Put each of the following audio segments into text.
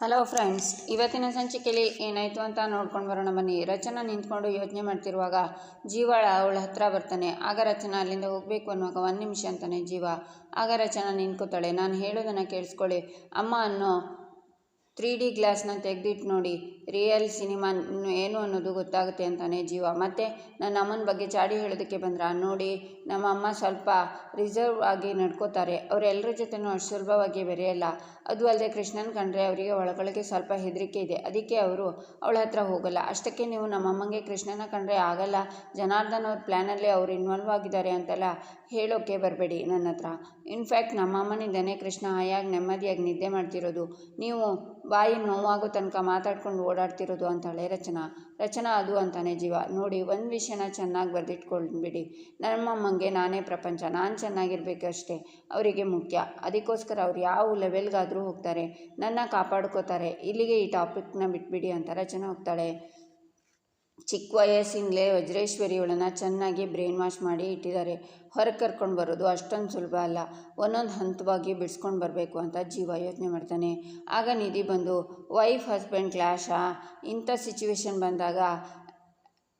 Hello friends ಇವತ್ತಿನ ಸಂಚಿಕೆಯಲ್ಲಿ ಏನಾಯಿತು ಅಂತ ನೋಡ್ಕೊಂಡು ಬರೋಣ ಬನ್ನಿ. ರಚನಾ ನಿಂತ್ಕೊಂಡು ಯೋಚನೆ ಮಾಡ್ತಿರುವಾಗ ಜೀವಾಳ ಅವಳ ಹತ್ರ ಬರ್ತಾನೆ. ಆಗ ರಚನಾ ಅಲ್ಲಿಂದ ಹೋಗಬೇಕು ಅನ್ನುವಾಗ ಒಂದು ನಿಮಿಷ ಅಂತಾನೆ ಜೀವ. ಆಗ ರಚನಾ ನಿಂತ್ಕೋತಾಳೆ. ನಾನು ಹೇಳೋದನ್ನು ಕೇಳಿಸ್ಕೊಳ್ಳಿ. ಅಮ್ಮ ಅನ್ನೋ ತ್ರೀ ಡಿ ಗ್ಲಾಸ್ನ ತೆಗೆದಿಟ್ಟು ನೋಡಿ. ರಿಯಲ್ ಸಿನಿಮಾ ಏನು ಅನ್ನೋದು ಗೊತ್ತಾಗುತ್ತೆ ಅಂತಾನೆ ಜೀವ. ಮತ್ತು ನನ್ನ ಅಮ್ಮನ ಬಗ್ಗೆ ಚಾಡಿ ಹೇಳೋದಕ್ಕೆ ಬಂದ್ರ? ನೋಡಿ, ನಮ್ಮ ಅಮ್ಮ ಸ್ವಲ್ಪ ರಿಸರ್ವ್ ಆಗಿ ನಡ್ಕೋತಾರೆ. ಅವರೆಲ್ಲರ ಜೊತೆನೂ ಅಷ್ಟು ಸುಲಭವಾಗಿ ಬೆರೆಯಲ್ಲ. ಅದು ಅಲ್ಲದೆ ಕೃಷ್ಣನ್ ಕಂಡ್ರೆ ಅವರಿಗೆ ಒಳಗೊಳಗೆ ಸ್ವಲ್ಪ ಹೆದರಿಕೆ ಇದೆ. ಅದಕ್ಕೆ ಅವರು ಅವಳ ಹತ್ರ ಹೋಗಲ್ಲ. ಅಷ್ಟಕ್ಕೆ ನೀವು ನಮ್ಮ ಅಮ್ಮಂಗೆ ಕೃಷ್ಣನ ಕಂಡ್ರೆ ಆಗಲ್ಲ. ಜನಾರ್ದನ್ ಅವ್ರ ಪ್ಲ್ಯಾನಲ್ಲಿ ಅವರು ಇನ್ವಾಲ್ವ್ ಆಗಿದ್ದಾರೆ ಅಂತೆಲ್ಲ ಹೇಳೋಕ್ಕೆ ಬರಬೇಡಿ ನನ್ನ ಹತ್ರ. ಇನ್ಫ್ಯಾಕ್ಟ್ ನಮ್ಮ ಅಮ್ಮನಿಂದನೇ ಕೃಷ್ಣ ಹಾಯಾಗಿ ನೆಮ್ಮದಿಯಾಗಿ ನಿದ್ದೆ ಮಾಡ್ತಿರೋದು. ನೀವು ಬಾಯಿ ನೋವಾಗೋ ತನಕ ಮಾತಾಡ್ಕೊಂಡು ಓಡಾಡ್ತಿರೋದು ಅಂತಾಳೆ ರಚನಾ. ರಚನಾ ಅದು ಅಂತಾನೆ ಜೀವ. ನೋಡಿ, ಒಂದು ವಿಷಯನ ಚೆನ್ನಾಗಿ ಬರೆದಿಟ್ಕೊಂಡ್ಬಿಡಿ. ನಮ್ಮಮ್ಮಂಗೆ ನಾನೇ ಪ್ರಪಂಚ, ನಾನು ಚೆನ್ನಾಗಿರ್ಬೇಕಷ್ಟೇ ಅವರಿಗೆ ಮುಖ್ಯ. ಅದಕ್ಕೋಸ್ಕರ ಅವ್ರು ಯಾವ ಲೆವೆಲ್ಗಾದರೂ ಹೋಗ್ತಾರೆ. ನನ್ನ ಕಾಪಾಡ್ಕೋತಾರೆ. ಇಲ್ಲಿಗೆ ಈ ಟಾಪಿಕ್ನ ಬಿಟ್ಬಿಡಿ ಅಂತ ರಚನಾ ಹೋಗ್ತಾಳೆ. ಚಿಕ್ಕ ವಯಸ್ಸಿಂದಲೇ ವಜ್ರೇಶ್ವರಿ ಇವಳನ್ನು ಚೆನ್ನಾಗಿ ಬ್ರೈನ್ ವಾಶ್ ಮಾಡಿ ಇಟ್ಟಿದ್ದಾರೆ. ಹೊರಗೆ ಕರ್ಕೊಂಡು ಬರೋದು ಅಷ್ಟೊಂದು ಸುಲಭ ಅಲ್ಲ. ಒಂದೊಂದು ಹಂತವಾಗಿ ಬಿಡಿಸ್ಕೊಂಡು ಬರಬೇಕು ಅಂತ ಜೀವ ಯೋಚನೆ ಮಾಡ್ತಾನೆ. ಆಗ ನಿಧಿ ಬಂದು ವೈಫ್ ಹಸ್ಬೆಂಡ್ ಕ್ಲಾಶಾ ಇಂಥ ಸಿಚುವೇಶನ್ ಬಂದಾಗ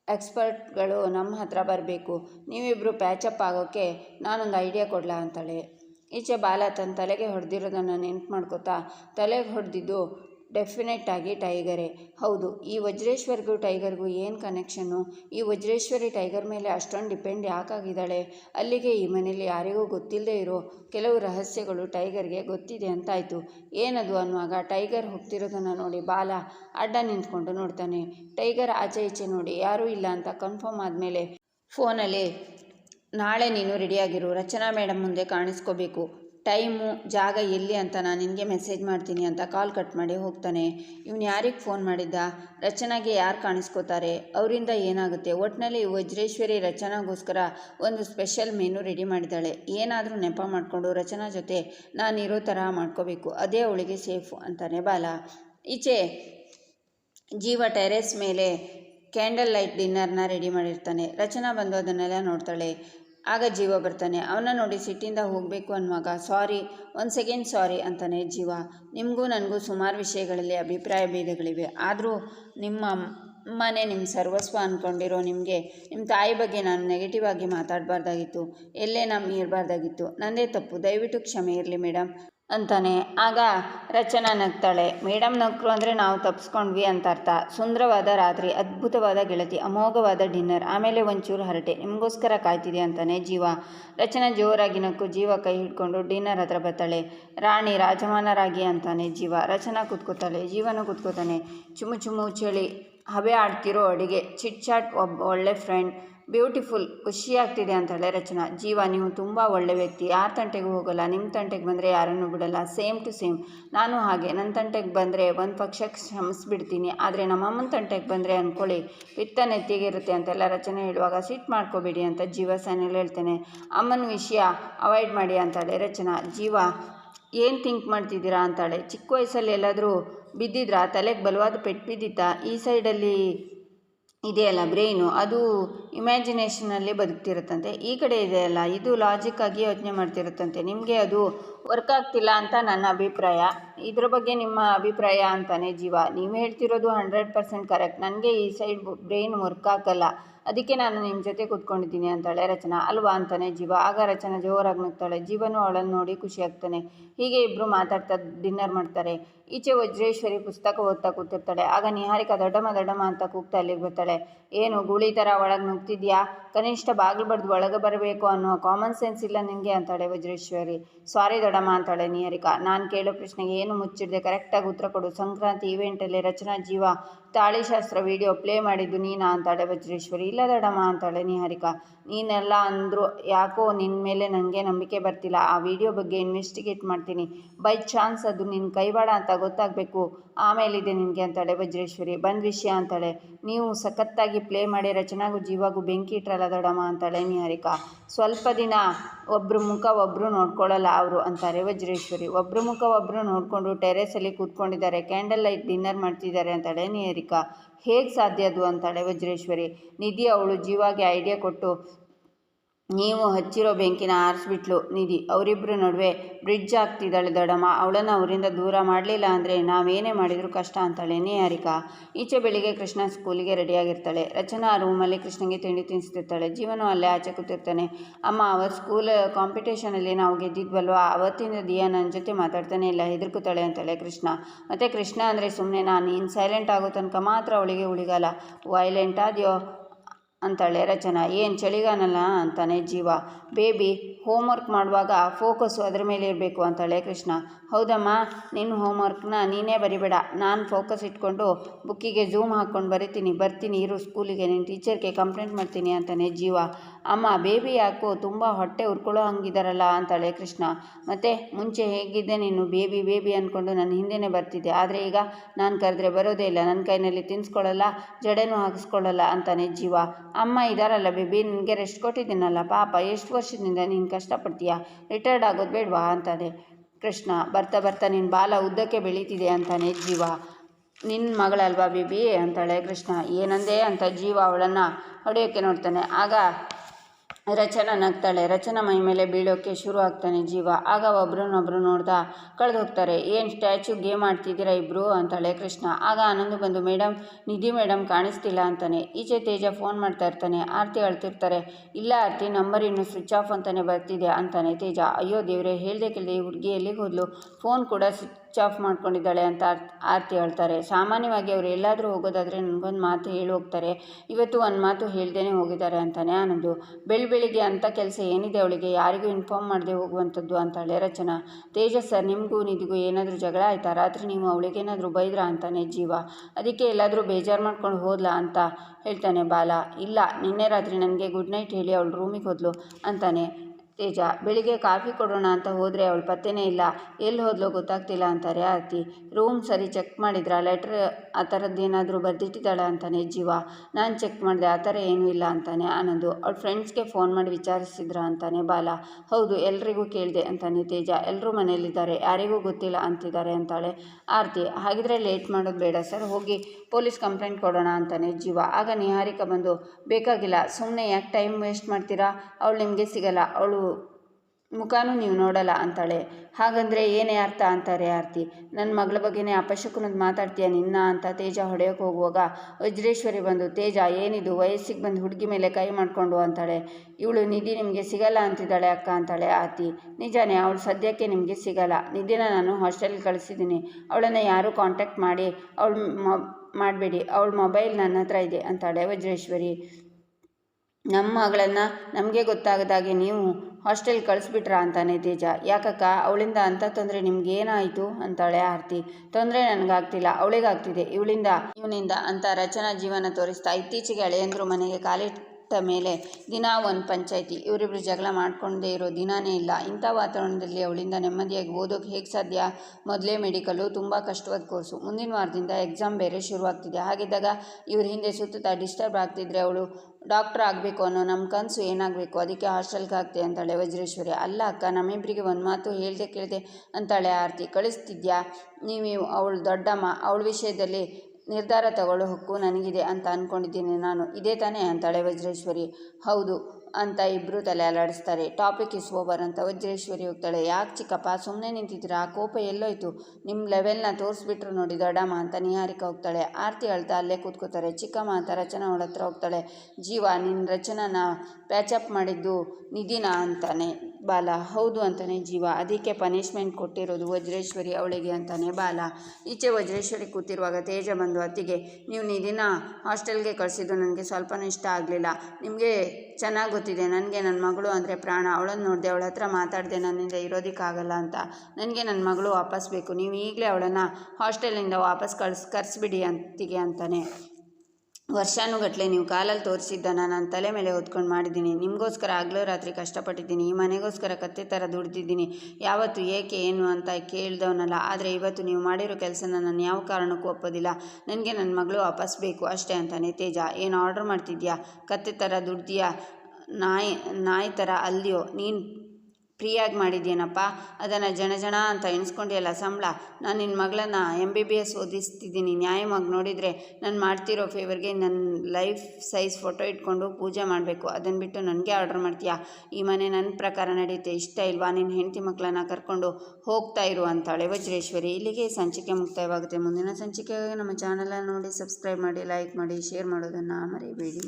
ಎಕ್ಸ್ಪರ್ಟ್ಗಳು ನಮ್ಮ ಹತ್ರ ಬರಬೇಕು. ನೀವಿಬ್ಬರು ಪ್ಯಾಚಪ್ ಆಗೋಕ್ಕೆ ನಾನೊಂದು ಐಡಿಯಾ ಕೊಡಲ? ಅಂತಾಳೆ. ಈಚೆ ಬಾಲ ತನ್ನ ತಲೆಗೆ ಹೊಡೆದಿರೋದನ್ನು ನೆನ್ಪು ಮಾಡ್ಕೋತಾ ತಲೆಗೆ ಹೊಡೆದಿದ್ದು ಡೆಫಿನೆಟ್ ಆಗಿ ಟೈಗರೇ. ಹೌದು, ಈ ವಜ್ರೇಶ್ವರಿಗೂ ಟೈಗರ್ಗೂ ಏನು ಕನೆಕ್ಷನ್ನು ಈ ವಜ್ರೇಶ್ವರಿ ಟೈಗರ್ ಮೇಲೆ ಅಷ್ಟೊಂದು ಡಿಪೆಂಡ್ ಯಾಕಾಗಿದ್ದಾಳೆ? ಅಲ್ಲಿಗೆ ಈ ಮನೆಯಲ್ಲಿ ಯಾರಿಗೂ ಗೊತ್ತಿಲ್ಲದೆ ಇರೋ ಕೆಲವು ರಹಸ್ಯಗಳು ಟೈಗರ್ಗೆ ಗೊತ್ತಿದೆ ಅಂತಾಯಿತು. ಏನದು ಅನ್ನುವಾಗ ಟೈಗರ್ ಹೋಗ್ತಿರೋದನ್ನು ನೋಡಿ ಬಾಲ ಅಡ್ಡ ನಿಂತ್ಕೊಂಡು ನೋಡ್ತಾನೆ. ಟೈಗರ್ ಆಚೆ ಈಚೆ ನೋಡಿ ಯಾರೂ ಇಲ್ಲ ಅಂತ ಕನ್ಫರ್ಮ್ ಆದಮೇಲೆ ಫೋನಲ್ಲಿ ನಾಳೆ ನೀನು ರೆಡಿಯಾಗಿರು ರಚನಾ ಮೇಡಮ್ ಮುಂದೆ ಕಾಣಿಸ್ಕೋಬೇಕು. ಟೈಮು, ಜಾಗ ಎಲ್ಲಿ ಅಂತ ನಾನು ನಿನಗೆ ಮೆಸೇಜ್ ಮಾಡ್ತೀನಿ ಅಂತ ಕಾಲ್ ಕಟ್ ಮಾಡಿ ಹೋಗ್ತಾನೆ. ಇವನು ಯಾರಿಗೆ ಫೋನ್ ಮಾಡಿದ್ದ? ರಚನಾಗೆ ಯಾರು ಕಾಣಿಸ್ಕೋತಾರೆ? ಅವರಿಂದ ಏನಾಗುತ್ತೆ? ಒಟ್ಟಿನಲ್ಲಿ ವಜ್ರೇಶ್ವರಿ ರಚನಾಗೋಸ್ಕರ ಒಂದು ಸ್ಪೆಷಲ್ ಮೆನು ರೆಡಿ ಮಾಡಿದ್ದಾಳೆ. ಏನಾದರೂ ನೆಪ ಮಾಡಿಕೊಂಡು ರಚನಾ ಜೊತೆ ನಾನು ಇರೋ ಥರ ಮಾಡ್ಕೋಬೇಕು. ಅದೇ ಅವಳಿಗೆ ಸೇಫು ಅಂತಾನೆ ಬಾಲ. ಈಚೆ ಜೀವ ಟೆರೆಸ್ ಮೇಲೆ ಕ್ಯಾಂಡಲ್ ಲೈಟ್ ಡಿನ್ನರ್ನ ರೆಡಿ ಮಾಡಿರ್ತಾನೆ. ರಚನಾ ಬಂದು ಅದನ್ನೆಲ್ಲ ನೋಡ್ತಾಳೆ. ಆಗ ಜೀವ ಬರ್ತಾನೆ. ಅವನ ನೋಡಿ ಸಿಟ್ಟಿಂದ ಹೋಗಬೇಕು ಅನ್ನುವಾಗ, ಸಾರಿ, ಒಂದು ಸೆಕೆಂಡ್ ಸಾರಿ ಅಂತಾನೆ ಜೀವ. ನಿಮಗೂ ನನಗೂ ಸುಮಾರು ವಿಷಯಗಳಲ್ಲಿ ಅಭಿಪ್ರಾಯ ಭೇದಗಳಿವೆ. ಆದರೂ ನಿಮ್ಮ ಮನೆ ನಿಮ್ಮ ಸರ್ವಸ್ವ ಅಂದ್ಕೊಂಡಿರೋ ನಿಮಗೆ ನಿಮ್ಮ ತಾಯಿ ಬಗ್ಗೆ ನಾನು ನೆಗೆಟಿವ್ ಆಗಿ ಮಾತಾಡಬಾರ್ದಾಗಿತ್ತು. ಎಲ್ಲೇ ನಮ್ಮ ಇರಬಾರ್ದಾಗಿತ್ತು. ನನ್ನದೇ ತಪ್ಪು. ದಯವಿಟ್ಟು ಕ್ಷಮೆ ಇರಲಿ ಮೇಡಮ್ ಅಂತಾನೆ. ಆಗ ರಚನಾ ನಗ್ತಾಳೆ. ಮೇಡಮ್ ನಕ್ರು ಅಂದರೆ ನಾವು ತಪ್ಪಿಸ್ಕೊಂಡ್ವಿ ಅಂತ ಅರ್ಥ. ಸುಂದರವಾದ ರಾತ್ರಿ, ಅದ್ಭುತವಾದ ಗೆಳತಿ, ಅಮೋಘವಾದ ಡಿನ್ನರ್, ಆಮೇಲೆ ಒಂಚೂರು ಹರಟೆ. ನಿಮಗೋಸ್ಕರ ಕಾಯ್ತಿದೆ ಅಂತಾನೆ ಜೀವ. ರಚನಾ ಜೋರಾಗಿ ನಕ್ಕು, ಜೀವ ಕೈ ಹಿಡ್ಕೊಂಡು ಡಿನ್ನರ್ ಹತ್ರ ಬರ್ತಾಳೆ. ರಾಣಿ, ರಾಜಮಾನರಾಗಿ ಅಂತಾನೆ ಜೀವ. ರಚನಾ ಕೂತ್ಕೋತಾಳೆ. ಜೀವನ ಕೂತ್ಕೋತಾನೆ. ಚುಮು ಚುಮು, ಚಳಿ. ಹಬೆ ಆಡ್ತಿರೋ ಅಡುಗೆ. ಚಿಟ್ ಚಾಟ್ ಒಬ್ಬ ಒಳ್ಳೆ ಫ್ರೆಂಡ್. ಬ್ಯೂಟಿಫುಲ್, ಖುಷಿಯಾಗ್ತಿದೆ ಅಂತ ಹೇಳಿ ರಚನಾ. ಜೀವ, ನೀವು ತುಂಬ ಒಳ್ಳೆ ವ್ಯಕ್ತಿ. ಯಾರ ತಂಟೆಗೆ ಹೋಗಲ್ಲ ನಿಮ್ಮ ತಂಟೆಗೆ ಬಂದರೆ ಯಾರನ್ನು ಬಿಡಲ್ಲ. Same to same. ನಾನು ಹಾಗೆ. ನನ್ನ ತಂಟೆಗೆ ಬಂದರೆ ಒಂದು ಪಕ್ಷಕ್ಕೆ ಶ್ರಮಿಸ್ಬಿಡ್ತೀನಿ. ಆದರೆ ನಮ್ಮಮ್ಮನ ತಂಟೆಗೆ ಬಂದರೆ ಅಂದ್ಕೊಳ್ಳಿ ಪಿತ್ತ ನೆತ್ತಿಗಿರುತ್ತೆ ಅಂತೆಲ್ಲ ರಚನೆ ಹೇಳುವಾಗ ಸಿಟ್ ಮಾಡ್ಕೋಬೇಡಿ ಅಂತ ಜೀವ ಸೈನಲ್ಲಿ ಹೇಳ್ತೇನೆ. ಅಮ್ಮನ ವಿಷಯ ಅವಾಯ್ಡ್ ಮಾಡಿ ಅಂತಾಳೆ ರಚನಾ. ಜೀವ, ಏನು ಥಿಂಕ್ ಮಾಡ್ತಿದ್ದೀರಾ ಅಂತಾಳೆ ಚಿಕ್ಕ ವಯಸ್ಸಲ್ಲಿ ಎಲ್ಲಾದರೂ ಬಿದ್ದಿದ್ರಾ? ತಲೆಗೆ ಬಲವಾದ ಪೆಟ್ಟು ಬಿದ್ದಿತ್ತಾ? ಈ ಸೈಡಲ್ಲಿ ಇದೆಯಲ್ಲ ಬ್ರೈನು? ಅದು ಇಮ್ಯಾಜಿನೇಷನಲ್ಲಿ ಬದುಕ್ತಿರುತ್ತಂತೆ. ಈ ಕಡೆ ಇದೆಯಲ್ಲ, ಇದು ಲಾಜಿಕ್ಕಾಗಿ ಯೋಚನೆ ಮಾಡ್ತಿರುತ್ತಂತೆ. ನಿಮಗೆ ಅದು ವರ್ಕ್ ಆಗ್ತಿಲ್ಲ ಅಂತ ನನ್ನ ಅಭಿಪ್ರಾಯ. ಇದ್ರ ಬಗ್ಗೆ ನಿಮ್ಮ ಅಭಿಪ್ರಾಯ ಅಂತಾನೆ ಜೀವ. ನೀವು ಹೇಳ್ತಿರೋದು ಹಂಡ್ರೆಡ್ ಪರ್ಸೆಂಟ್ ಕರೆಕ್ಟ್. ನನಗೆ ಈ ಸೈಡ್ ಬ್ರೈನ್ ವರ್ಕ್ ಆಗಲ್ಲ. ಅದಕ್ಕೆ ನಾನು ನಿಮ್ಮ ಜೊತೆ ಕೂತ್ಕೊಂಡಿದ್ದೀನಿ ಅಂತಾಳೆ ರಚನಾ. ಅಲ್ವಾ ಅಂತಾನೆ ಜೀವ. ಆಗ ರಚನಾ ಜೋರಾಗಿ ನಗ್ತಾಳೆ. ಜೀವನು ಅವಳನ್ನು ನೋಡಿ ಖುಷಿ ಆಗ್ತಾನೆ. ಹೀಗೆ ಇಬ್ಬರು ಮಾತಾಡ್ತಾ ಡಿನ್ನರ್ ಮಾಡ್ತಾರೆ. ಈಚೆ ವಜ್ರೇಶ್ವರಿ ಪುಸ್ತಕ ಓದ್ತಾ ಕೂತಿರ್ತಾಳೆ. ಆಗ ನಿಹಾರಿಕಾ ದೊಡ್ಡಮ್ಮ ದೊಡ್ಡಮ್ಮ ಅಂತ ಕೂಗ್ತಾ ಅಲ್ಲಿಗೆ ಬರ್ತಾಳೆ. ಏನು, ಗುಳಿ ಥರ ಒಳಗೆ ನುಗ್ತಿದ್ಯಾ? ಕನಿಷ್ಠ ಬಾಗಿಲು ಬಡ್ದು ಒಳಗೆ ಬರಬೇಕು ಅನ್ನೋ ಕಾಮನ್ ಸೆನ್ಸ್ ಇಲ್ಲ ನಿನಗೆ ಅಂತಾಳೆ ವಜ್ರೇಶ್ವರಿ. ಸಾರಿ ದೊಡ್ಡಮ್ಮ ಅಂತಾಳೆ ನಿಹಾರಿಕಾ. ನಾನು ಕೇಳೋ ಪ್ರಶ್ನೆಗೆ ಏನು ಮುಚ್ಚಿಡದೆ ಕರೆಕ್ಟಾಗಿ ಉತ್ತರ ಕೊಡು. ಸಂಕ್ರಾಂತಿ ಇವೆಂಟಲ್ಲಿ ರಚನಾ ಜೀವ ತಾಳಿಶಾಸ್ತ್ರ ವಿಡಿಯೋ ಪ್ಲೇ ಮಾಡಿದ್ದು ನೀನಾ ಅಂತಾಳೆ ವಜ್ರೇಶ್ವರಿ. ಇಲ್ಲ ದಡಮ್ಮ ಅಂತಾಳೆ ನಿಹಾರಿಕಾ. ನೀನೆಲ್ಲ ಅಂದರು ಯಾಕೋ ನಿನ್ನ ಮೇಲೆ ನನಗೆ ನಂಬಿಕೆ ಬರ್ತಿಲ್ಲ. ಆ ವಿಡಿಯೋ ಬಗ್ಗೆ ಇನ್ವೆಸ್ಟಿಗೇಟ್ ಮಾಡ್ತೀನಿ. ಬೈ ಚಾನ್ಸ್ ಅದು ನಿನ್ನ ಕೈವಾಡ ಅಂತ ಗೊತ್ತಾಗಬೇಕು. ಆಮೇಲಿದೆ ನಿನಗೆ ಅಂತಾಳೆ ವಜ್ರೇಶ್ವರಿ, ಬಂದ ವಿಷಯ ಅಂತಾಳೆ. ನೀವು ಸಖತ್ತಾಗಿ ಪ್ಲೇ ಮಾಡಿ, ರಚನಾಗೂ ಜೀವಾಗೂ ಬೆಂಕಿ ಇಟ್ಟರಲ್ಲ ದೊಡಮ್ಮ ಅಂತಾಳೆ ನಿಹಾರಿಕಾ ಸ್ವಲ್ಪ ದಿನ ಒಬ್ಬರು ಮುಖ ಒಬ್ಬರು ನೋಡ್ಕೊಳ್ಳಲ್ಲ ಅವರು ಅಂತಾರೆ ವಜ್ರೇಶ್ವರಿ. ಒಬ್ಬರು ಮುಖ ಒಬ್ಬರು ನೋಡಿಕೊಂಡು ಟೆರೇಸಲ್ಲಿ ಕೂತ್ಕೊಂಡಿದ್ದಾರೆ ಕ್ಯಾಂಡಲ್ ಲೈಟ್ ಡಿನ್ನರ್ ಮಾಡ್ತಿದ್ದಾರೆ ಅಂತಾಳೆ ನಿಹಾರಿಕಾ ಹೇಗೆ ಸಾಧ್ಯ ಅದು ಅಂತಾಳೆ ವಜ್ರೇಶ್ವರಿ. ನಿಧಿ ಅವಳು ಜೀವಾಗೆ ಐಡಿಯಾ ಕೊಟ್ಟು ನೀವು ಹಚ್ಚಿರೋ ಬೆಂಕಿನ ಆರಿಸ್ಬಿಟ್ಲು, ನಿಧಿ. ಅವರಿಬ್ಬರ ನಡುವೆ ಬ್ರಿಡ್ಜ್ ಆಗ್ತಿದ್ದಾಳೆ ದೊಡ್ಡಮ್ಮ. ಅವಳನ್ನು ಅವರಿಂದ ದೂರ ಮಾಡಲಿಲ್ಲ ಅಂದರೆ ನಾವೇನೇ ಮಾಡಿದರೂ ಕಷ್ಟ ಅಂತಾಳೆ ನೇಹಾರಿಕಾ ಈಚೆ ಬೆಳಿಗ್ಗೆ ಕೃಷ್ಣ ಸ್ಕೂಲಿಗೆ ರೆಡಿಯಾಗಿರ್ತಾಳೆ. ರಚನಾ ರೂಮಲ್ಲಿ ಕೃಷ್ಣಗೆ ತಿಂಡಿ ತಿನ್ನಿಸ್ತಿರ್ತಾಳೆ ಜೀವನ ಅಲ್ಲೇ ಆಚೆ ಕೂತಿರ್ತಾನೆ. ಅಮ್ಮ ಅವತ್ತು ಸ್ಕೂಲ್ ಕಾಂಪಿಟೇಷನಲ್ಲಿ ನಾವು ಗೆದ್ದಿದ್ವಲ್ವ? ಅವತ್ತಿಂದ ದಿಯಾ ನನ್ನ ಜೊತೆ ಮಾತಾಡ್ತಾನೆ ಇಲ್ಲ, ಹೆದರ್ಕುತ್ತಾಳೆ ಅಂತಾಳೆ ಕೃಷ್ಣ. ಮತ್ತು ಕೃಷ್ಣ ಅಂದರೆ ಸುಮ್ಮನೆ ನಾನು ಇನ್ನು ಸೈಲೆಂಟ್ ಆಗೋ ತನಕ ಮಾತ್ರ ಅವಳಿಗೆ ಉಳಿಗಾಲ ವೈಲೆಂಟ್ ಆದ್ಯೋ? ಅಂತಾಳೆ ರಚನಾ, ಏನು ಚಳಿಗಾನಲ್ಲ ಅಂತಾನೆ ಜೀವ. ಬೇಬಿ, ಹೋಮ್ವರ್ಕ್ ಮಾಡುವಾಗ ಫೋಕಸ್ಸು ಅದ್ರ ಮೇಲೆ ಇರಬೇಕು, ಅಂತಾಳೆ ಕೃಷ್ಣ. ಹೌದಮ್ಮ ನಿನ್ನ ಹೋಮ್ವರ್ಕ್ನ ನೀನೇ ಬರಿಬೇಡ. ನಾನು ಫೋಕಸ್ ಇಟ್ಕೊಂಡು ಬುಕ್ಕಿಗೆ ಝೂಮ್ ಹಾಕ್ಕೊಂಡು ಬರಿತೀನಿ. ಬರ್ತೀನಿ, ಇರು, ಸ್ಕೂಲಿಗೆ. ನಿನ್ನ ಟೀಚರ್ಗೆ ಕಂಪ್ಲೇಂಟ್ ಮಾಡ್ತೀನಿ, ಅಂತಾನೆ ಜೀವ. ಅಮ್ಮ, ಬೇಬಿ ಯಾಕೋ ತುಂಬ ಹೊಟ್ಟೆ ಉರ್ಕೊಳ್ಳೋ ಹಂಗಿದಾರಲ್ಲ ಅಂತಾಳೆ ಕೃಷ್ಣ. ಮತ್ತು, ಮುಂಚೆ ಹೇಗಿದ್ದೆ ನೀನು? ಬೇಬಿ ಬೇಬಿ ಅಂದ್ಕೊಂಡು ನನ್ನ ಹಿಂದೆನೇ ಬರ್ತಿದ್ದೆ. ಆದರೆ ಈಗ ನಾನು ಕರೆದ್ರೆ ಬರೋದೇ ಇಲ್ಲ. ನನ್ನ ಕೈನಲ್ಲಿ ತಿನ್ಸ್ಕೊಳ್ಳಲ್ಲ, ಜಡೆನೂ ಹಾಕಿಸ್ಕೊಳ್ಳಲ್ಲ ಅಂತಾನೆ ಜೀವ. ಅಮ್ಮ ಇದ್ದಾರಲ್ಲ ಬೇಬಿ, ನಿನಗೆ ರೆಸ್ಟ್ ಕೊಟ್ಟಿದ್ದೀನಲ್ಲ. ಪಾಪ, ಎಷ್ಟು ವರ್ಷದಿಂದ ನೀನು ಕಷ್ಟಪಡ್ತೀಯಾ? ರಿಟೈರ್ಡ್ ಆಗೋದು ಬೇಡವಾ? ಅಂತಾನೆ ಕೃಷ್ಣ. ಬರ್ತಾ ಬರ್ತಾ ನಿನ್ನ ಬಾಲ ಉದ್ದಕ್ಕೆ ಬೆಳೀತಿದೆ ಅಂತಾನೆ ಜೀವ. ನಿನ್ನ ಮಗಳಲ್ವಾ ಬೇಬಿ? ಅಂತಾಳೆ ಕೃಷ್ಣ. ಏನಂದೆ ಅಂತ ಜೀವ ಅವಳನ್ನು ಹೊಡೆಯೋಕ್ಕೆ ನೋಡ್ತಾನೆ. ಆಗ ರಚನ ನಗ್ತಾಳೆ ರಚನ ಮೈ ಮೇಲೆ ಬೀಳೋಕ್ಕೆ ಶುರು ಆಗ್ತಾನೆ ಜೀವ. ಆಗ ಒಬ್ರನ್ನೊಬ್ರು ನೋಡ್ತಾ ಕಳೆದು ಹೋಗ್ತಾರೆ ಏನು ಸ್ಟ್ಯಾಚು ಗೇಮ್ ಆಡ್ತಿದ್ದೀರಾ ಇಬ್ಬರು ಅಂತಾಳೆ ಕೃಷ್ಣ. ಆಗ ಆನಂದು ಬಂದು ಮೇಡಮ್ ನಿಧಿ ಮೇಡಮ್ ಕಾಣಿಸ್ತಿಲ್ಲ ಅಂತಾನೆ. ಈಚೆ ತೇಜ ಫೋನ್ ಮಾಡ್ತಾ ಇರ್ತಾನೆ. ಆರತಿ ಅಳ್ತಿರ್ತಾರೆ. ಇಲ್ಲ ಆರತಿ, ನಂಬರ್ ಇನ್ನು ಸ್ವಿಚ್ ಆಫ್ ಅಂತಾನೆ ಬರ್ತಿದೆ ಅಂತಾನೆ ತೇಜ. ಅಯ್ಯೋ ದೇವ್ರೆ, ಹೇಳ್ದೆ ಕೇಳಿದೆ ಈ ಹುಡುಗಿ ಎಲ್ಲಿಗೆ ಹೋದ್ಲು? ಫೋನ್ ಕೂಡ ಸ್ವಿಚ್ ಆಫ್ ಮಾಡ್ಕೊಂಡಿದ್ದಾಳೆ ಅಂತ ಆರ್ತಿ ಹೇಳ್ತಾರೆ. ಸಾಮಾನ್ಯವಾಗಿ ಅವರು ಎಲ್ಲಾದರೂ ಹೋಗೋದಾದರೆ ನನಗೊಂದು ಮಾತು ಹೇಳಿ ಹೋಗ್ತಾರೆ. ಇವತ್ತು ಒಂದು ಮಾತು ಹೇಳ್ದೇನೆ ಹೋಗಿದ್ದಾರೆ ಅಂತಾನೆ ಆನಂದು. ಬೆಳ್ ಬೆಳಿಗ್ಗೆ ಅಂಥ ಕೆಲಸ ಏನಿದೆ ಅವಳಿಗೆ? ಯಾರಿಗೂ ಇನ್ಫಾರ್ಮ್ ಮಾಡದೆ ಹೋಗುವಂಥದ್ದು ಅಂತಾಳೆ ರಚನಾ. ತೇಜಸ್ ಸರ್ ನಿಮಗೂ ನಿಧಿಗೂ ಏನಾದರೂ ಜಗಳ ಆಯ್ತಾ? ರಾತ್ರಿ ನೀವು ಅವಳಿಗೇನಾದರೂ ಬೈದ್ರಾ ಅಂತಾನೆ ಜೀವ. ಅದಕ್ಕೆ ಎಲ್ಲಾದರೂ ಬೇಜಾರು ಮಾಡ್ಕೊಂಡು ಹೋದ್ಲಾ ಅಂತ ಹೇಳ್ತಾನೆ ಬಾಲ. ಇಲ್ಲ, ನಿನ್ನೆ ರಾತ್ರಿ ನನಗೆ ಗುಡ್ ನೈಟ್ ಹೇಳಿ ಅವಳು ರೂಮಿಗೆ ಹೋದ್ಲು ಅಂತಾನೆ. ತೇಜ, ಬೆಳಿಗ್ಗೆ ಕಾಫಿ ಕೊಡೋಣ ಅಂತ ಹೋದರೆ ಅವಳು ಪತ್ತೆನೇ ಇಲ್ಲ, ಎಲ್ಲಿ ಹೋದ್ಲೋ ಗೊತ್ತಾಗ್ತಿಲ್ಲ ಅಂತಾರೆ ಆರತಿ. ರೂಮ್ ಸರಿ ಚೆಕ್ ಮಾಡಿದ್ರ? ಲೆಟ್ರ್ ಆ ಥರದ್ದು ಏನಾದರೂ ಬರೆದಿಟ್ಟಿದ್ದಾಳ? ಅಂತಾನೆ ಜೀವ. ನಾನು ಚೆಕ್ ಮಾಡಿದೆ, ಆ ಥರ ಏನೂ ಇಲ್ಲ ಅಂತಾನೆ ಆನಂದು. ಅವಳ ಫ್ರೆಂಡ್ಸ್ಗೆ ಫೋನ್ ಮಾಡಿ ವಿಚಾರಿಸಿದ್ರ? ಅಂತಾನೆ ಬಾಲ. ಹೌದು, ಎಲ್ರಿಗೂ ಕೇಳಿದೆ ಅಂತಾನೆ ತೇಜ. ಎಲ್ಲರೂ ಮನೆಯಲ್ಲಿದ್ದಾರೆ, ಯಾರಿಗೂ ಗೊತ್ತಿಲ್ಲ ಅಂತಿದ್ದಾರೆ ಅಂತಾಳೆ ಆರತಿ. ಹಾಗಿದ್ರೆ ಲೇಟ್ ಮಾಡೋದು ಬೇಡ ಸರ್, ಹೋಗಿ ಪೊಲೀಸ್ ಕಂಪ್ಲೇಂಟ್ ಕೊಡೋಣ ಅಂತಾನೆ ಜೀವ. ಆಗ ನಿಹಾರಿಕಾ ಬಂದು, ಬೇಕಾಗಿಲ್ಲ ಸುಮ್ಮನೆ ಯಾಕೆ ಟೈಮ್ ವೇಸ್ಟ್ ಮಾಡ್ತೀರಾ? ಅವಳು ನಿಮಗೆ ಸಿಗಲ್ಲ, ಅವಳು ಮುಖನೂ ನೀವು ನೋಡಲ್ಲ ಅಂತಾಳೆ. ಹಾಗಂದರೆ ಏನೇ ಅರ್ಥ ಅಂತಾರೆ ಆರ್ತಿ ನನ್ನ ಮಗಳ ಬಗ್ಗೆನೇ ಅಪಶಕುನದ್ದು ಮಾತಾಡ್ತೀಯ ನಿನ್ನ ಅಂತ ತೇಜ ಹೊಡೆಯೋಕೆ ಹೋಗುವಾಗ ವಜ್ರೇಶ್ವರಿ ಬಂದು, ತೇಜ ಏನಿದು, ವಯಸ್ಸಿಗೆ ಬಂದು ಹುಡುಗಿ ಮೇಲೆ ಕೈ ಮಾಡಿಕೊಂಡು ಅಂತಾಳೆ. ಇವಳು ನಿಧಿ ನಿಮಗೆ ಸಿಗಲ್ಲ ಅಂತಿದ್ದಾಳೆ ಅಕ್ಕ ಅಂತಾಳೆ ಆರ್ತಿ ನಿಜಾನೇ ಅವಳು ಸದ್ಯಕ್ಕೆ ನಿಮಗೆ ಸಿಗಲ್ಲ. ನಿಧಿನ ನಾನು ಹಾಸ್ಟೆಲ್ಗೆ ಕಳಿಸಿದ್ದೀನಿ ಅವಳನ್ನು ಯಾರೂ ಕಾಂಟ್ಯಾಕ್ಟ್ ಮಾಡಿ, ಅವಳು ಮಾಡಬೇಡಿ, ಅವಳ ಮೊಬೈಲ್ ನನ್ನ ಹತ್ರ ಇದೆ ಅಂತಾಳೆ ವಜ್ರೇಶ್ವರಿ. ನಮ್ಮ ಮಗಳನ್ನು ನಮಗೆ ಗೊತ್ತಾಗದಾಗೆ ನೀವು ಹಾಸ್ಟೆಲ್ ಕಳಿಸ್ಬಿಟ್ರಾ ಅಂತಾನೆ ತೇಜ. ಯಾಕಕ್ಕ, ಅವಳಿಂದ ಅಂಥ ತೊಂದರೆ ನಿಮ್ಗೆ ಏನಾಯಿತು ಅಂತಾಳೆ ಆರತಿ. ತೊಂದರೆ ನನಗಾಗ್ತಿಲ್ಲ, ಅವಳಿಗಾಗ್ತಿದೆ. ಇವಳಿಂದ, ಇವನಿಂದ ಅಂತ ರಚನಾ ಜೀವನ ತೋರಿಸ್ತಾ ಇತ್ತೀಚೆಗೆ ಹಳೆಯಂದ್ರು ಮನೆಗೆ ಕಾಲಿಟ್ಟ ಮೇಲೆ ದಿನ ಒಂದು ಪಂಚಾಯಿತಿ, ಇವರಿಬ್ರು ಜಗಳ ಮಾಡ್ಕೊಂಡೇ ಇರೋ ದಿನಾನೇ ಇಲ್ಲ. ಇಂಥ ವಾತಾವರಣದಲ್ಲಿ ಅವಳಿಂದ ನೆಮ್ಮದಿಯಾಗಿ ಓದೋಕೆ ಹೇಗೆ ಸಾಧ್ಯ? ಮೊದಲೇ ಮೆಡಿಕಲ್ಲು ತುಂಬ ಕಷ್ಟವಾದ ಕೋರ್ಸು. ಮುಂದಿನ ವಾರದಿಂದ ಎಕ್ಸಾಮ್ ಬೇರೆ ಶುರುವಾಗ್ತಿದೆ. ಹಾಗಿದ್ದಾಗ ಇವ್ರ ಹಿಂದೆ ಸುತ್ತುತ್ತಾ ಡಿಸ್ಟರ್ಬ್ ಆಗ್ತಿದ್ರೆ ಅವಳು ಡಾಕ್ಟ್ರ್ ಆಗಬೇಕು ಅನ್ನೋ ನಮ್ಮ ಕನಸು ಏನಾಗಬೇಕು? ಅದಕ್ಕೆ ಹಾಸ್ಟೆಲ್ಗೆ ಹಾಕ್ತೆ ಅಂತಾಳೆ ವಜ್ರೇಶ್ವರಿ. ಅಲ್ಲ ಅಕ್ಕ ನಮ್ಮಿಬ್ಬರಿಗೆ ಒಂದು ಮಾತು ಹೇಳ್ದೆ ಕೇಳಿದೆ ಅಂತಾಳೆ ಆರತಿ. ಕಳಿಸ್ತಿದ್ಯಾ? ನೀವು ಅವಳು ದೊಡ್ಡಮ್ಮ, ಅವಳ ವಿಷಯದಲ್ಲಿ ನಿರ್ಧಾರ ತಗೊಳ್ಳೋ ಹಕ್ಕು ನನಗಿದೆ ಅಂತ ಅಂದ್ಕೊಂಡಿದ್ದೀನಿ ನಾನು. ಇದೇ ತಾನೇ ಅಂತಾಳೆ ವಜ್ರೇಶ್ವರಿ. ಹೌದು ಅಂತ ಇಬ್ಬರು ತಲೆ ಅಲಾಡಿಸ್ತಾರೆ ಟಾಪಿಕ್ ಇಸ್ ಓವರ್ ಅಂತ ವಜ್ರೇಶ್ವರಿ ಹೋಗ್ತಾಳೆ. ಯಾಕೆ ಚಿಕ್ಕಪ್ಪ ಸುಮ್ಮನೆ ನಿಂತಿದ್ದೀರಾ? ಆ ಕೋಪ ಎಲ್ಲೋಯ್ತು. ನಿಮ್ಮ ಲೆವೆಲ್ನ ತೋರಿಸ್ಬಿಟ್ರು ನೋಡಿ ದೊಡ್ಡಮ್ಮ ಅಂತ ನಿಹಾರಿಕ ಹೋಗ್ತಾಳೆ. ಆರತಿ ಅಳ್ತಾ ಅಲ್ಲೇ ಕೂತ್ಕೋತಾರೆ. ಚಿಕ್ಕಮ್ಮ ಅಂತ ರಚನಾ ಅವಳ ಹತ್ರ ಹೋಗ್ತಾಳೆ. ಜೀವ ನಿನ್ನ ರಚನಾನ ಪ್ಯಾಚಪ್ ಮಾಡಿದ್ದು ನಿಧಿನ ಅಂತಾನೆ. ಬಾಲ. ಹೌದು ಅಂತಾನೆ ಜೀವ. ಅದಕ್ಕೆ ಪನಿಷ್ಮೆಂಟ್ ಕೊಟ್ಟಿರೋದು ವಜ್ರೇಶ್ವರಿ ಅವಳಿಗೆ ಅಂತಾನೆ ಬಾಲ. ಈಚೆ ವಜ್ರೇಶ್ವರಿ ಕೂತಿರುವಾಗ ತೇಜ ಬಂದು, ಅತ್ತಿಗೆ, ನೀವು ನಿಧಿನ ಹಾಸ್ಟೆಲ್ಗೆ ಕಳಿಸಿದ್ದು ನನಗೆ ಸ್ವಲ್ಪನೂ ಇಷ್ಟ ಆಗಲಿಲ್ಲ. ನಿಮಗೆ ಚೆನ್ನಾಗಿ ಗೊತ್ತಿದೆ. ನನಗೆ ನನ್ನ ಮಗಳು ಅಂದರೆ ಪ್ರಾಣ. ಅವಳನ್ನು ನೋಡಿದೆ ಅವಳ ಹತ್ರ ಮಾತಾಡಿದೆ ನನ್ನಿಂದ ಇರೋದಕ್ಕಾಗಲ್ಲ ಅಂತ. ನನಗೆ ನನ್ನ ಮಗಳು ವಾಪಸ್ ಬೇಕು. ನೀವು ಈಗಲೇ ಅವಳನ್ನು ಹಾಸ್ಟೆಲಿಂದ ವಾಪಸ್ ಕಳ್ಸಿ, ಕರೆಸ್ಬಿಡಿ ಅಂತಿಗೆ ಅಂತಾನೆ. ವರ್ಷಾನುಗಟ್ಟಲೆ ನೀವು ಕಾಲಲ್ಲಿ ತೋರಿಸಿದ್ದನ್ನು ನಾನು ತಲೆ ಮೇಲೆ ಹೊತ್ಕೊಂಡು ಮಾಡಿದ್ದೀನಿ. ನಿಮಗೋಸ್ಕರ ಆಗಲೋ ರಾತ್ರಿ ಕಷ್ಟಪಟ್ಟಿದ್ದೀನಿ. ಈ ಮನೆಗೋಸ್ಕರ ಕತ್ತೆ ಥರ ದುಡ್ದಿದ್ದೀನಿ. ಯಾವತ್ತು ಏಕೆ, ಏನು ಅಂತ ಕೇಳಿದವನಲ್ಲ. ಆದರೆ ಇವತ್ತು ನೀವು ಮಾಡಿರೋ ಕೆಲಸನ ನಾನು ಯಾವ ಕಾರಣಕ್ಕೂ ಒಪ್ಪೋದಿಲ್ಲ. ನನಗೆ ನನ್ನ ಮಗಳು ವಾಪಸ್ ಬೇಕು ಅಷ್ಟೇ ಅಂತಾನೆ ತೇಜ ಏನು ಆರ್ಡ್ರ್ ಮಾಡ್ತಿದ್ಯಾ? ಕತ್ತೆ ಥರ ದುಡ್ದಿಯಾ? ನಾಯಿ ನಾಯಿ ಥರ ಅಲ್ಲಿಯೋ? ನೀನು ಫ್ರೀಯಾಗಿ ಮಾಡಿದ್ಯೇನಪ್ಪ? ಅದನ್ನು ಜನ ಜನ ಅಂತ ಎಣಿಸ್ಕೊಂಡಿಯಲ್ಲ ಸಂಬಳ, ನಾನು ನಿನ್ನ ಮಗಳನ್ನ ಎಂ ಬಿ ಬಿ ಎಸ್ ಓದಿಸ್ತಿದ್ದೀನಿ, ನ್ಯಾಯವಾಗಿ ನೋಡಿದರೆ ನಾನು ಮಾಡ್ತಿರೋ ಫೇವರ್ಗೆ ನನ್ನ ಲೈಫ್ ಸೈಜ್ ಫೋಟೋ ಇಟ್ಕೊಂಡು ಪೂಜೆ ಮಾಡಬೇಕು. ಅದನ್ನು ಬಿಟ್ಟು ನನಗೆ ಆರ್ಡ್ರ್ ಮಾಡ್ತೀಯಾ? ಈ ಮನೆ ನನ್ನ ಪ್ರಕಾರ ನಡೆಯುತ್ತೆ ಇಷ್ಟ ಇಲ್ವಾ? ನಿನ್ನ ಹೆಂಡತಿ ಮಕ್ಕಳನ್ನ ಕರ್ಕೊಂಡು ಹೋಗ್ತಾ ಇರು ಅಂತಾಳೆ ವಜ್ರೇಶ್ವರಿ. ಇಲ್ಲಿಗೆ ಸಂಚಿಕೆ ಮುಕ್ತಾಯವಾಗುತ್ತೆ. ಮುಂದಿನ ಸಂಚಿಕೆಗಾಗಿ ನಮ್ಮ ಚಾನಲನ್ನು ನೋಡಿ ಸಬ್ಸ್ಕ್ರೈಬ್ ಮಾಡಿ ಲೈಕ್ ಮಾಡಿ ಶೇರ್ ಮಾಡೋದನ್ನು ಮರಿಬೇಡಿ.